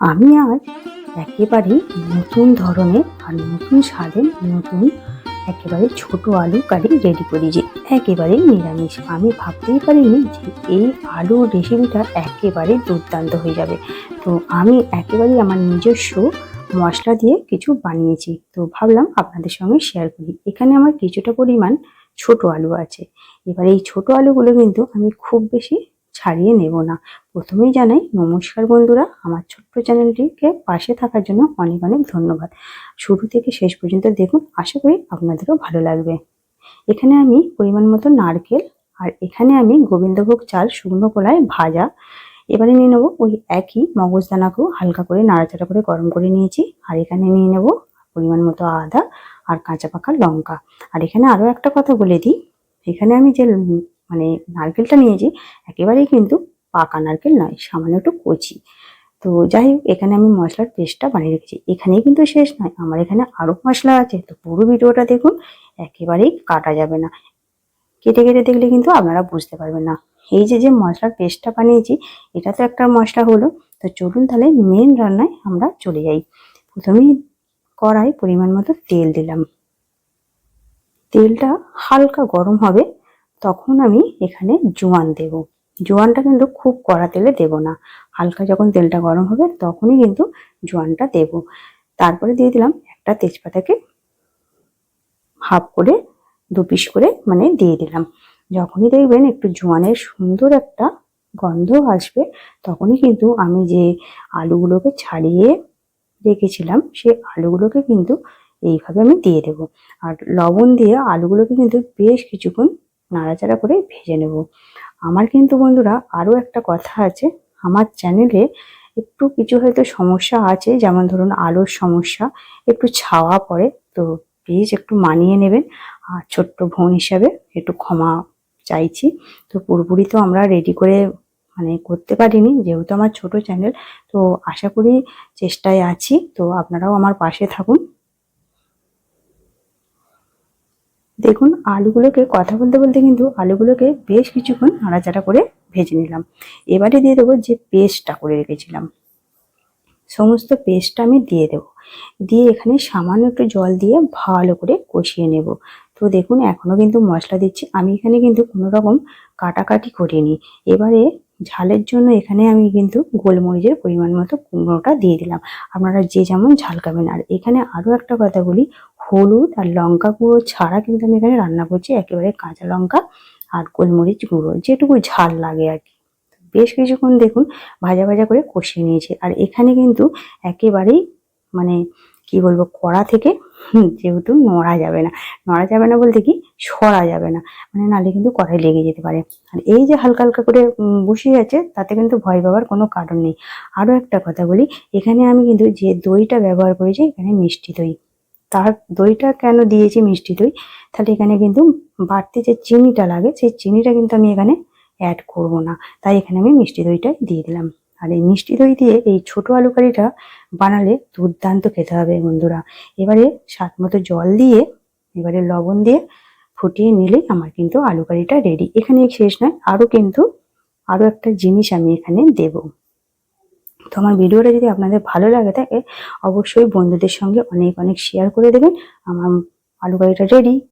আমি আজ একেবারেই নতুন ধরনের আর নতুন স্বাদের নতুন একেবারে ছোট আলু কারি রেডি করি যে একেবারেই নিরামিষ। আমি ভাবতেই পারিনি যে এই আলু রেসিপিটা একেবারে দুর্দান্ত হয়ে যাবে। তো আমি একেবারেই আমার নিজস্ব মশলা দিয়ে কিছু বানিয়েছি। তো ভাবলাম আপনাদের সঙ্গে শেয়ার করি। এখানে আমার কিছুটা পরিমাণ ছোট আলু আছে। এবার এই ছোট আলুগুলো কিন্তু আমি খুব বেশি ছাড়িয়ে নেব না। প্রথমেই জানাই, নমস্কার বন্ধুরা। আমার ছোট্ট চ্যানেলটিকে পাশে থাকার জন্য অনেক অনেক ধন্যবাদ। শুরু থেকে শেষ পর্যন্ত দেখুন, আশা করি আপনাদেরও ভালো লাগবে। এখানে আমি পরিমাণ মতো নারকেল আর এখানে আমি গোবিন্দভোগ চাল, শুকনো কলায় ভাজা। এবারে নিয়ে নেব ওই একই মগজদানাকেও হালকা করে নাড়াচাড়া করে গরম করে নিয়েছি। আর এখানে নিয়ে নেব পরিমাণ মতো আদা আর কাঁচা পাকা লঙ্কা। আর এখানে আরও একটা কথা বলে দিই, এখানে আমি যে মানে নারকেলটা নিয়েছি, একেবারেই কিন্তু পাকা নারকেল নয়, সামান্য একটু কচি। তো যাই হোক, এখানে আমি মশলার পেস্টটা বানিয়ে রেখেছি। এখানেই কিন্তু শেষ নয়, আমার এখানে আরও মশলা আছে। তো পুরো ভিডিওটা দেখুন, একেবারেই কাটা যাবে না। কেটে কেটে দেখলে কিন্তু আপনারা বুঝতে পারবেন না। এই যে যে মশলার পেস্টটা বানিয়েছি, এটা তো একটা মশলা হলো। তো চলুন তাহলে মেন রান্নায় আমরা চলে যাই। প্রথমেই কড়াই পরিমাণ মতো তেল দিলাম। তেলটা হালকা গরম হবে, তখন আমি এখানে জোয়ান দেব। জোয়ানটা কিন্তু খুব কড়া তেলে দেব না। হালকা যখন তেলটা গরম হবে তখনই কিন্তু জোয়ানটা দেব। তারপরে দিয়ে দিলাম একটা তেজপাতাকে হাফ করে, দু পিস করে মানে দিয়ে দিলাম। যখনই দেখবেন একটু জোয়ানের সুন্দর একটা গন্ধ আসবে, তখনই কিন্তু আমি যে আলুগুলোকে ছাড়িয়ে রেখেছিলাম, সেই আলুগুলোকে কিন্তু এইভাবে আমি দিয়ে দেবো। আর লবণ দিয়ে আলুগুলোকে কিন্তু বেশ কিছুক্ষণ নাড়াচাড়া করে ভেজে নেব। আমার কিন্তু বন্ধুরা আরও একটা কথা আছে। আমার চ্যানেলে একটু কিছু হয়তো সমস্যা আছে, যেমন ধরুন আলোর সমস্যা, একটু ছাওয়া পড়ে, তো প্লিজ একটু মানিয়ে নেবেন। আর ছোট্ট বোন হিসাবে একটু ক্ষমা চাইছি। তো পুরোপুরি তো আমরা রেডি করে মানে করতে পারিনি, যেহেতু আমার ছোট চ্যানেল তো আশা করি চেষ্টায় আছি। তো আপনারাও আমার পাশে থাকুন। দেখুন, আলুগুলোকে কথা বলতে বলতে কিন্তু আলুগুলোকে বেশ কিছুক্ষণ নাড়াচাড়া করে ভেজে নিলাম। এবারে দিয়ে দেবো যে পেস্টটা করে রেখেছিলাম। সমস্ত পেস্টটা আমি দিয়ে দেব। দিয়ে এখানে সামান্য একটু জল দিয়ে ভালো করে কষিয়ে নেব। তো দেখুন এখনও কিন্তু মশলা দিচ্ছি। আমি এখানে কিন্তু কোনো রকম কাটাকাটি করিনি। এবারে ঝালের জন্য এখানে আমি কিন্তু গোলমরিচের পরিমাণ মতো কুমড়োটা দিয়ে দিলাম। আপনারা যে যেমন ঝাল খাবেন। আর এখানে আরও একটা কথা বলি হলুদ আর লঙ্কা গুঁড়ো ছাড়া কিন্তু আমি এখানে রান্না করছি, একেবারে কাঁচা লঙ্কা আর গোলমরিচ গুঁড়ো, যেটুকু ঝাল লাগে আর কি। বেশ কিছুক্ষণ দেখুন ভাজা ভাজা করে কষিয়ে নিয়েছি আর এখানে কিন্তু একেবারেই মানে কি বলব, কড়া থেকে যেহেতু নড়া যাবে না। নড়া যাবে না বলতে কি, সরা যাবে না। মানে নালে কিন্তু কড়াই লেগে যেতে পারে। আর এই যে হালকা হালকা করে বসিয়ে আছে তাতে কিন্তু ভয় পাওয়ার কোনো কারণ নেই। আরও একটা কথা বলি, এখানে আমি কিন্তু যে দইটা ব্যবহার করেছি, এখানে মিষ্টি দই। তার দইটা কেন দিয়েছি মিষ্টি দই? তাহলে এখানে কিন্তু বাড়তি যে চিনিটা লাগে, সেই চিনিটা কিন্তু আমি এখানে অ্যাড করব না। তাই এখানে আমি মিষ্টি দইটা দিয়ে দিলাম। আর এই মিষ্টি দই দিয়ে এই ছোট আলু কারিটা বানালে দুর্দান্ত খেতে হবে বন্ধুরা। এবারে স্বাদ মতো জল দিয়ে, এবারে লবণ দিয়ে ফুটিয়ে নিলেই আমার কিন্তু আলু কারিটা রেডি এখানে শেষ নয় আরও কিন্তু আরও একটা জিনিস আমি এখানে দেব। তো আমার ভিডিওটা যদি আপনাদের ভালো লাগে থাকে, অবশ্যই বন্ধুদের সঙ্গে অনেক অনেক শেয়ার করে দেবেন। আমার আলু গাড়িটা রেডি